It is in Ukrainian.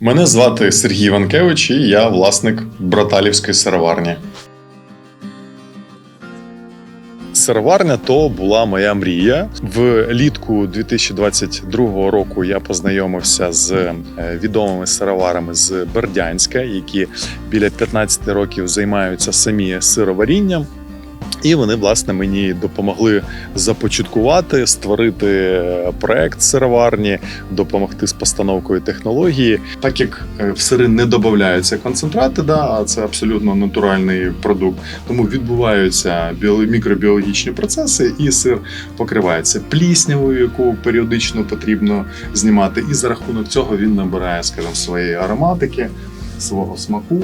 Мене звати Сергій Іванкевич, і я власник Браталівської сироварні. Сироварня то була моя мрія. Влітку 2022 року я познайомився з е, відомими сироварами з Бердянська, які біля 15 років займаються самі сироварінням. І вони, власне, мені допомогли започаткувати, створити е, проект сироварні, допомогти з постановкою технології. Так як е, в сири не додаються концентрати, да, а це абсолютно натуральний продукт, тому відбуваються біо- мікробіологічні процеси, і сир покривається пліснявою, яку періодично потрібно знімати. І за рахунок цього він набирає, скажімо, своєї ароматики, свого смаку.